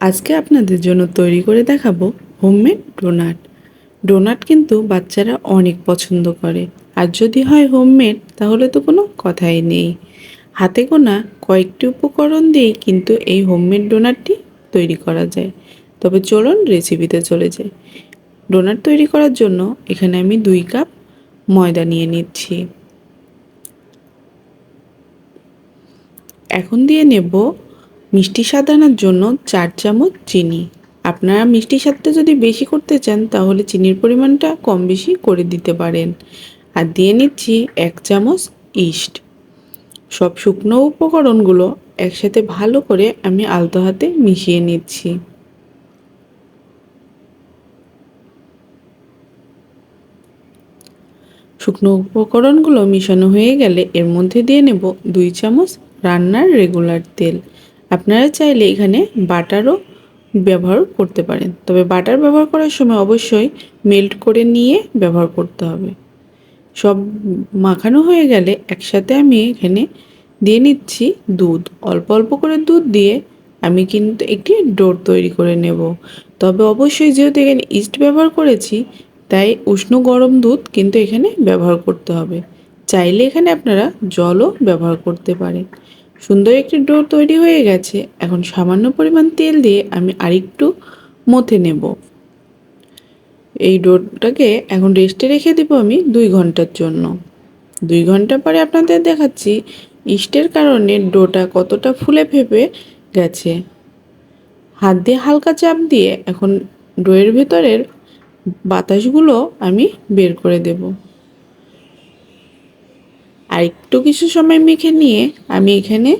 আজকে আপনাদের জন্য তৈরি করে দেখাবো হোমমেড ডোনাট। ডোনাট কিন্তু বাচ্চারা অনেক পছন্দ করে। আর যদি হয় হোমমেড, তাহলে তো কোনো কথাই নেই। হাতে গোনা কয়েকটি উপকরণ দিয়েই কিন্তু এই হোমমেড ডোনাটটি তৈরি করা যায়। তবে চলুন রেসিপিতে চলে যাই। ডোনাট তৈরি করার জন্য এখানে আমি দুই কাপ ময়দা নিয়ে নিচ্ছি। এখন দিয়ে নেব মিষ্টি স্বাদ আনার জন্য চার চামচ চিনি। আপনারা মিষ্টি স্বাদটা যদি বেশি করতে চান, তাহলে চিনির পরিমাণটা কম বেশি করে দিতে পারেন। আর দিয়ে নিচ্ছি এক চামচ ইস্ট। সব শুকনো উপকরণগুলো একসাথে ভালো করে আমি আলতো হাতে মিশিয়ে নিচ্ছি। শুকনো উপকরণগুলো মিশানো হয়ে গেলে এর মধ্যে দিয়ে নেব দুই চামচ রান্নার রেগুলার তেল। আপনারা চাইলে এখানে বাটারও ব্যবহার করতে পারেন। তবে বাটার ব্যবহার করার সময় অবশ্যই মেল্ট করে নিয়ে ব্যবহার করতে হবে। সব মাখানো হয়ে গেলে একসাথে আমি এখানে দিয়ে নিচ্ছি দুধ। অল্প অল্প করে দুধ দিয়ে আমি কিন্তু একটি ডোর তৈরি করে নেব। তবে অবশ্যই যেহেতু এখানে ইস্ট ব্যবহার করেছি, তাই উষ্ণ গরম দুধ কিন্তু এখানে ব্যবহার করতে হবে। চাইলে এখানে আপনারা জলও ব্যবহার করতে পারেন। সুন্দর একটি ডো তৈরি হয়ে গেছে। এখন সামান্য পরিমাণ তেল দিয়ে আমি আরেকটু মথে নেব। এই ডোটাকে এখন রেস্টে রেখে দেবো আমি দুই ঘণ্টার জন্য। দুই ঘণ্টা পরে আপনাদের দেখাচ্ছি ইস্টের কারণে ডোটা কতটা ফুলে ফেপে গেছে। হাত দিয়ে হালকা চাপ দিয়ে এখন ডোয়ের ভেতরের বাতাসগুলো আমি বের করে দেবো। আর একটু কিছু সময় মেখে নিয়ে আমি এখানে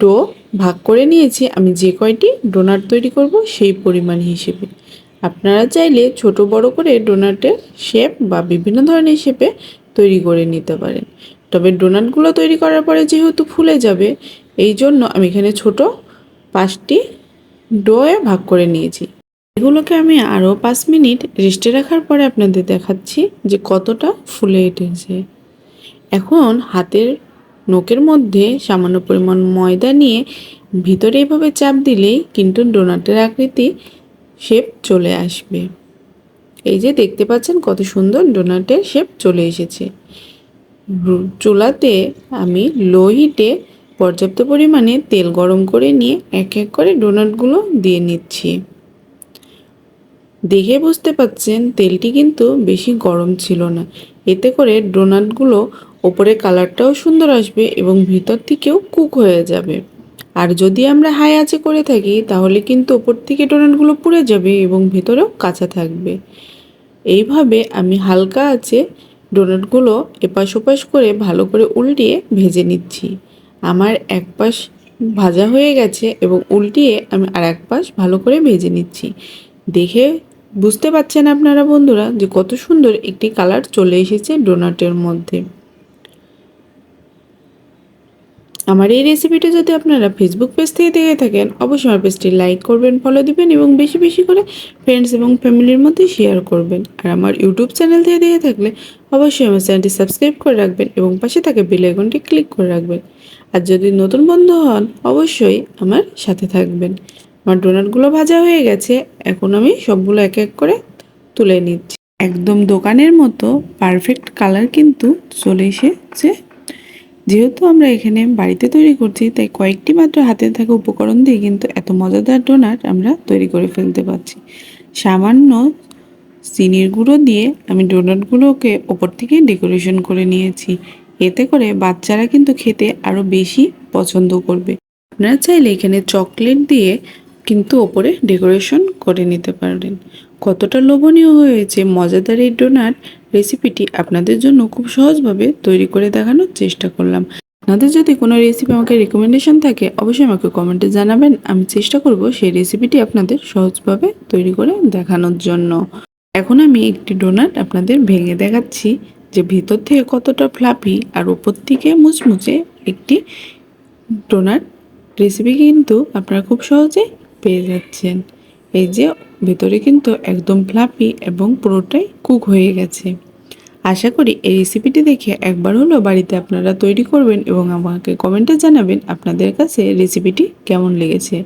ডো ভাগ করে নিয়েছি। আমি যে কয়টি ডোনাট তৈরি করব সেই পরিমাণ হিসেবে। আপনারা চাইলে ছোট বড় করে ডোনাটের শেপ বা বিভিন্ন ধরনের শেপে তৈরি করে নিতে পারেন। তবে ডোনাটগুলো তৈরি করার পরে যেহেতু ফুলে যাবে, এই জন্য আমি এখানে ছোট পাঁচটি ডোয়ে ভাগ করে নিয়েছি। এগুলোকে আমি আরও পাঁচ মিনিট রেস্টে রাখার পরে আপনাদের দেখাচ্ছি যে কতটা ফুলে উঠেছে। এখন হাতের নোকের মধ্যে সামান্য পরিমাণ ময়দা নিয়ে ভিতরে এভাবে চাপ দিলেই কিন্তু ডোনাটের আকৃতি শেপ চলে আসবে। এই যে দেখতে পাচ্ছেন কত সুন্দর ডোনাটের শেপ চলে এসেছে। চুলাতে আমি লো হিটে পর্যাপ্ত পরিমাণে তেল গরম করে নিয়ে এক এক করে ডোনাটগুলো দিয়ে নিচ্ছি। দেখে বুঝতে পাচ্ছেন তেলটি কিন্তু বেশি গরম ছিল না। এতে করে ডোনাটগুলো ওপরে কালারটাও সুন্দর আসবে এবং ভিতর থেকেও কুক হয়ে যাবে। আর যদি আমরা হাই আঁচে করে থাকি, তাহলে কিন্তু ওপর থেকে ডোনাটগুলো পুড়ে যাবে এবং ভেতরেও কাঁচা থাকবে। এইভাবে আমি হালকা আছে ডোনাটগুলো এপাশ ওপাশ করে ভালো করে উল্টিয়ে ভেজে নিচ্ছি। আমার এক পাশ ভাজা হয়ে গেছে এবং উল্টিয়ে আমি আর এক পাশ ভালো করে ভেজে নিচ্ছি। দেখে বুঝতে পারছেন আপনারা বন্ধুরা যে কত সুন্দর একটি কালার চলে এসেছে ডোনাটের মধ্যে। আমার এই রেসিপিটা যদি আপনারা ফেসবুক পেজ থেকে দেখে থাকেন, অবশ্যই আমার পেজটি লাইক করবেন ফলো দিবেন এবং বেশি বেশি করে ফ্রেন্ডস এবং ফ্যামিলির মধ্যে শেয়ার করবেন। আর আমার ইউটিউব চ্যানেল থেকে দেখে থাকলে অবশ্যই আমার চ্যানেলটি সাবস্ক্রাইব করে রাখবেন এবং পাশে থাকে বেল আইকনটি ক্লিক করে রাখবেন। আর যদি নতুন বন্ধু হন, অবশ্যই আমার সাথে থাকবেন। আমার ডোনাটগুলো ভাজা হয়ে গেছে, এখন আমি সবগুলো এক এক করে তুলে নিচ্ছি। একদম দোকানের মতো পারফেক্ট কালার কিন্তু চলে এসেছে যেহেতু আমরা এখানে বাড়িতে তৈরি করছি, তাই কয়েকটি মাত্র হাতে থাকা উপকরণ দিয়ে কিন্তু এত মজাদার ডোনাট আমরা তৈরি করে ফেলতে পারছি। সামান্য চিনির গুঁড়ো দিয়ে আমি ডোনাটগুলোকে ওপর থেকে ডেকোরেশন করে নিয়েছি। এতে করে বাচ্চারা কিন্তু খেতে আরও বেশি পছন্দ করবে। আপনারা চাইলে এখানে চকলেট দিয়ে কিন্তু ওপরে ডেকোরেশন করে নিতে পারেন কতটা লোভনীয় হয়েছে, মজাদার এই ডোনাট রেসিপিটি আপনাদের জন্য খুব সহজভাবে তৈরি করে দেখানোর চেষ্টা করলাম। আপনাদের যদি কোনো রেসিপি আমাকে রেকমেন্ডেশন থাকে, অবশ্যই আমাকে কমেন্টে জানাবেন। আমি চেষ্টা করব সেই রেসিপিটি আপনাদের সহজভাবে তৈরি করে দেখানোর জন্য। এখন আমি একটি ডোনাট আপনাদের ভেঙে দেখাচ্ছি, যে ভিতর থেকে কতটা ফ্লাফি আর ওপর থেকে মুচমুচে একটি ডোনাট। রেসিপি কিন্তু আপনারা খুব সহজে পেয়ে যাচ্ছেন। এই যে ভেতরে কিন্তু একদম ফ্লাফি এবং পুরোটাই কুক হয়ে গেছে। আশা করি এই রেসিপিটি দেখে একবার হলো বাড়িতে আপনারা তৈরি করবেন এবং আমাকে কমেন্টে জানাবেন আপনাদের কাছে রেসিপিটি কেমন লেগেছে।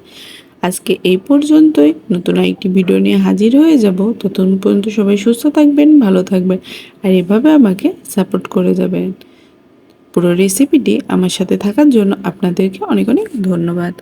আজকে এই পর্যন্তই, নতুন একটি ভিডিও নিয়ে হাজির হয়ে যাব। ততক্ষণ পর্যন্ত সবাই সুস্থ থাকবেন, ভালো থাকবেন আর এভাবে আমাকে সাপোর্ট করে যাবেন। পুরো রেসিপিটি আমার সাথে থাকার জন্য আপনাদেরকে অনেক অনেক ধন্যবাদ।